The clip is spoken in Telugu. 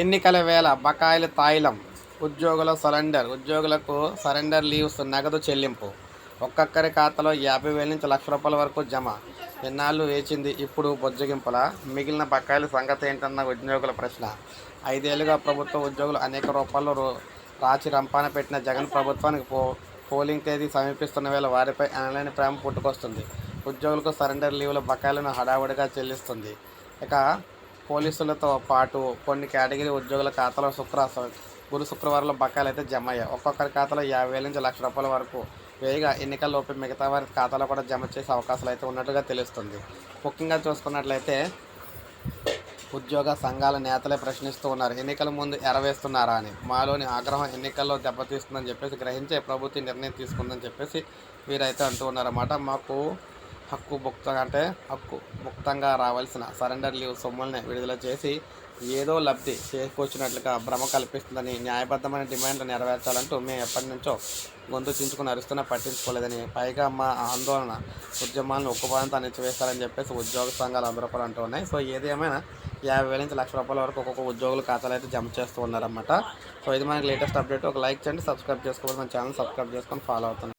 ఎన్నికల వేళ బకాయిల తాయిలం ఉద్యోగుల సరెండర్ ఉద్యోగులకు సరెండర్ లీవ్స్ నగదు చెల్లింపు. ఒక్కొక్కరి ఖాతాలో యాభై వేల నుంచి లక్ష రూపాయల వరకు జమ. ఎన్నాళ్ళు వేచింది ఇప్పుడు బొజ్జగింపుల? మిగిలిన బకాయిల సంగతి ఏంటన్న ఉద్యోగుల ప్రశ్న. ఐదేళ్ళుగా ప్రభుత్వ ఉద్యోగులు అనేక రూపాయలు రాచి రంపాన పెట్టిన జగన్ ప్రభుత్వానికి పో పోలింగ్ తేదీ సమీపిస్తున్న వేళ వారిపై అనలేని ప్రేమ పుట్టుకొస్తుంది. ఉద్యోగులకు సరెండర్ లీవుల బకాయిలను హడావుడిగా చెల్లిస్తుంది. ఇక పోలీసులతో పాటు కొన్ని కేటగిరీ ఉద్యోగుల ఖాతాలో శుక్రవారం గురు శుక్రవారంలో బకాయిలు అయితే జమ అయ్యాయి ఒక్కొక్కరి ఖాతాలో యాభై వేల నుంచి లక్ష రూపాయల వరకు వేయగా ఎన్నికల్లోపు మిగతా వారి ఖాతాలో కూడా జమ చేసే అవకాశాలు అయితే ఉన్నట్టుగా తెలుస్తుంది. ముఖ్యంగా చూసుకున్నట్లయితే ఉద్యోగ సంఘాల నేతలే ప్రశ్నిస్తూ ఉన్నారు. ఎన్నికల ముందు ఎరవేస్తున్నారా అని. మాలోని ఆగ్రహం ఎన్నికల్లో దెబ్బతీస్తుందని చెప్పేసి గ్రహించే ప్రభుత్వం నిర్ణయం తీసుకుందని చెప్పేసి వీరైతే అంటూ ఉన్నారన్నమాట. మాకు హక్కు భుక్త అంటే హక్కు ముక్తంగా రావాల్సిన సరెండర్ లీవ్ సొమ్ముల్ని విడుదల చేసి ఏదో లబ్ధి చేకూర్చినట్లుగా భ్రమ కల్పిస్తుందని న్యాయబద్ధమైన డిమాండ్లు నెరవేర్చాలంటూ మేము ఎప్పటి నుంచో గొంతు చించుకుని అరుస్తున్నా పట్టించుకోలేదని పైగా మా ఆందోళన ఉద్యమాలను ఉక్కుపాదంతో అణిచివేస్తారని చెప్పేసి ఉద్యోగ సంఘాలు అందరూ కూడా అంటూ ఉన్నాయి. సో ఏది ఏమైనా యాభై వేల నుంచి లక్ష రూపాయల వరకు ఒక్కొక్క ఉద్యోగుల ఖాతాలు అయితే జమ చేస్తూ ఉన్నారన్నమాట. సో ఇది మనకి లేటెస్ట్ అప్డేట్. ఒక లైక్ చేయండి సబ్స్క్రైబ్ చేసుకోవాలి మన ఛానల్ సబ్స్క్రైబ్ చేసుకొని ఫాలో అవుతున్నాం